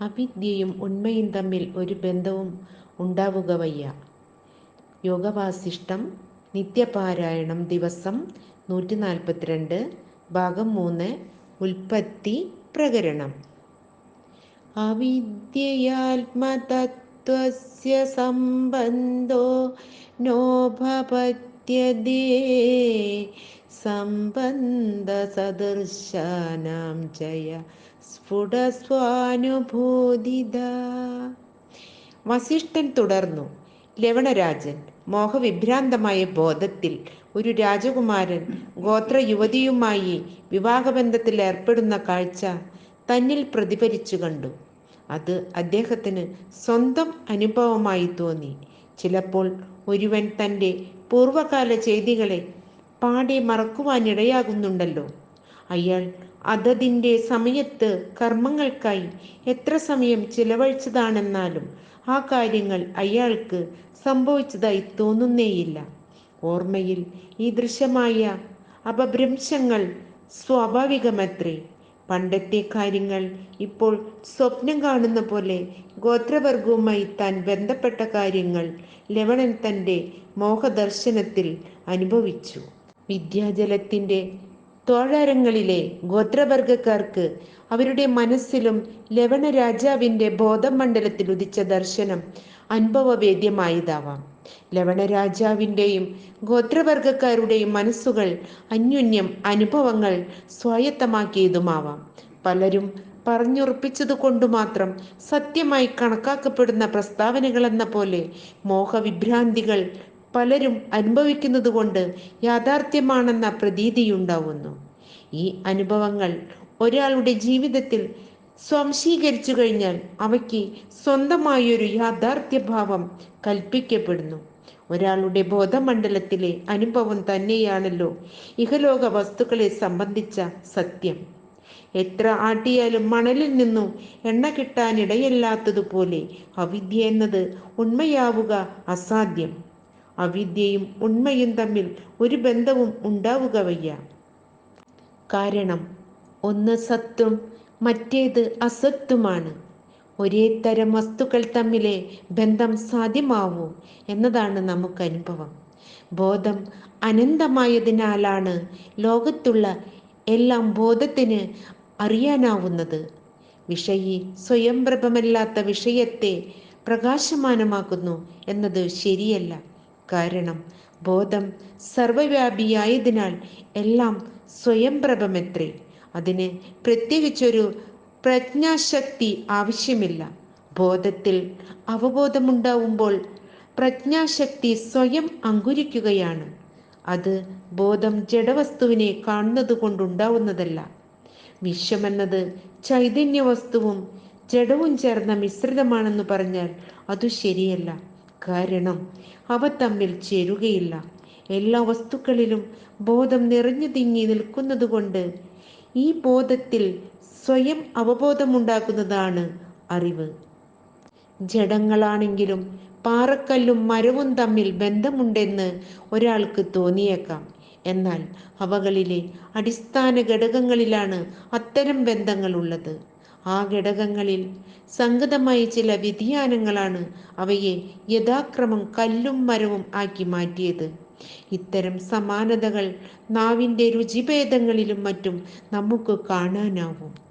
അവിദ്യയും ഉണ്മയും തമ്മിൽ ഒരു ബന്ധവും ഉണ്ടാവുക വയ്യ യോഗവാസിഷ്ടം നിത്യപാരായണം ദിവസം നൂറ്റി നാൽപ്പത്തിരണ്ട് ഭാഗം മൂന്ന് ഉൽപ്പത്തി പ്രകരണം. അവിദ്യയാത്മതത്വസ്യ സംബന്ധോ സംബന്ധസദൃശാനാം ജയ സ്ഫുടസ്വാനുഭൂതിത. വസിഷ്ഠൻ തുടർന്നു. ലവണരാജൻ മോഹവിഭ്രാന്തമായ ബോധത്തിൽ ഒരു രാജകുമാരൻ ഗോത്ര യുവതിയുമായി വിവാഹബന്ധത്തിൽ ഏർപ്പെടുന്ന കാഴ്ച തന്നിൽ പ്രതിഫലിച്ചു കണ്ടു. അത് അദ്ദേഹത്തിന് സ്വന്തം അനുഭവമായി തോന്നി. ചിലപ്പോൾ ഒരുവൻ തന്റെ പൂർവകാല ചെയ്തികളെ പാടെ മറക്കുവാനിടയാകുന്നുണ്ടല്ലോ. അയാൾ അതതിന്റെ സമയത്ത് കർമ്മങ്ങൾക്കായി എത്ര സമയം ചിലവഴിച്ചതാണെന്നാലും ആ കാര്യങ്ങൾ അയാൾക്ക് സംഭവിച്ചതായി തോന്നുന്നേയില്ല. ഓർമ്മയിൽ ഈ ദൃശ്യമായ അപഭ്രംശങ്ങൾ സ്വാഭാവികമത്രേ. പണ്ടത്തെ കാര്യങ്ങൾ ഇപ്പോൾ സ്വപ്നം കാണുന്ന പോലെ ഗോത്രവർഗവുമായി താൻ ബന്ധപ്പെട്ട കാര്യങ്ങൾ ലവണൻ തന്റെ മോഹദർശനത്തിൽ അനുഭവിച്ചു. വിദ്യാജലത്തിന്റെ തോഴരങ്ങളിലെ ഗോത്രവർഗക്കാർക്ക് അവരുടെ മനസ്സിലും ലവണ രാജാവിന്റെ ബോധമണ്ഡലത്തിൽ ഉദിച്ച ദർശനം അനുഭവവേദ്യമായതാവാം. ലവണ രാജാവിന്റെയും ഗോത്രവർഗക്കാരുടെയും മനസ്സുകൾ അന്യോന്യം അനുഭവങ്ങൾ സ്വായത്തമാക്കിയതുമാവാം. പലരും പറഞ്ഞുറപ്പിച്ചതുകൊണ്ടു മാത്രം സത്യമായി കണക്കാക്കപ്പെടുന്ന പ്രസ്താവനകളെന്ന പോലെ മോഹവിഭ്രാന്തികൾ പലരും അനുഭവിക്കുന്നത് കൊണ്ട് യാഥാർത്ഥ്യമാണെന്ന പ്രതീതിയുണ്ടാവുന്നു. ഈ അനുഭവങ്ങൾ ഒരാളുടെ ജീവിതത്തിൽ സ്വാംശീകരിച്ചു കഴിഞ്ഞാൽ അവയ്ക്ക് സ്വന്തമായൊരു യാഥാർത്ഥ്യഭാവം കൽപ്പിക്കപ്പെടുന്നു. ഒരാളുടെ ബോധമണ്ഡലത്തിലെ അനുഭവം തന്നെയാണല്ലോ ഇഹലോക വസ്തുക്കളെ സംബന്ധിച്ച സത്യം. എത്ര ആട്ടിയാലും മണലിൽ നിന്നും എണ്ണ കിട്ടാനിടയല്ലാത്തതുപോലെ അവിദ്യ എന്നത് ഉണ്മയാവുക അസാധ്യം. അവിദ്യയും ഉണ്മയും തമ്മിൽ ഒരു ബന്ധവും ഉണ്ടാവുക വയ്യ. കാരണം ഒന്ന് സത്വം മറ്റേത് അസത്വമാണ് ഒരേ തരം വസ്തുക്കൾ തമ്മിലെ ബന്ധം സാധ്യമാവൂ എന്നതാണ് നമുക്ക് അനുഭവം ബോധം അനന്തമായതിനാലാണ് ലോകത്തുള്ള എല്ലാം ബോധത്തിന് അറിയാനാവുന്നത്. വിഷയി സ്വയംപ്രഭമല്ലാത്ത വിഷയത്തെ പ്രകാശമാനമാക്കുന്നു എന്നത് ശരിയല്ല. കാരണം ബോധം സർവവ്യാപിയായതിനാൽ എല്ലാം സ്വയംപ്രഭമെത്രേ അതിന് പ്രത്യേകിച്ചൊരു പ്രജ്ഞാശക്തി ആവശ്യമില്ല. ബോധത്തിൽ അവബോധമുണ്ടാവുമ്പോൾ പ്രജ്ഞാശക്തി സ്വയം അങ്കുരിക്കുകയാണ്. അത് ബോധം ജഡവസ്തുവിനെ കാണുന്നത് കൊണ്ടുണ്ടാവുന്നതല്ല വിശ്വമെന്നത് ചൈതന്യ വസ്തുവും ജഡവും ചേർന്ന മിശ്രിതമാണെന്ന് പറഞ്ഞാൽ അതു ശരിയല്ല. കാരണം അവ തമ്മിൽ ചേരുകയില്ല. എല്ലാ വസ്തുക്കളിലും ബോധം നിറഞ്ഞു തിങ്ങി നിൽക്കുന്നത് കൊണ്ട് ഈ ബോധത്തിൽ സ്വയം അവബോധമുണ്ടാക്കുന്നതാണ് അറിവ്. ജഡങ്ങളാണെങ്കിലും പാറക്കല്ലും മരവും തമ്മിൽ ബന്ധമുണ്ടെന്ന് ഒരാൾക്ക് തോന്നിയേക്കാം. എന്നാൽ അവകളിലെ അടിസ്ഥാന ഘടകങ്ങളിലാണ് അത്തരം ബന്ധങ്ങളുള്ളത്. ആ ഘടകങ്ങളിൽ സംഗതമായ ചില വ്യതിയാനങ്ങളാണ് അവയെ യഥാക്രമം കല്ലും മരവും ആക്കി മാറ്റിയത്. ഇത്തരം സമാനതകൾ നാവിന്റെ രുചിഭേദങ്ങളിലും മറ്റും നമുക്ക് കാണാനാവും.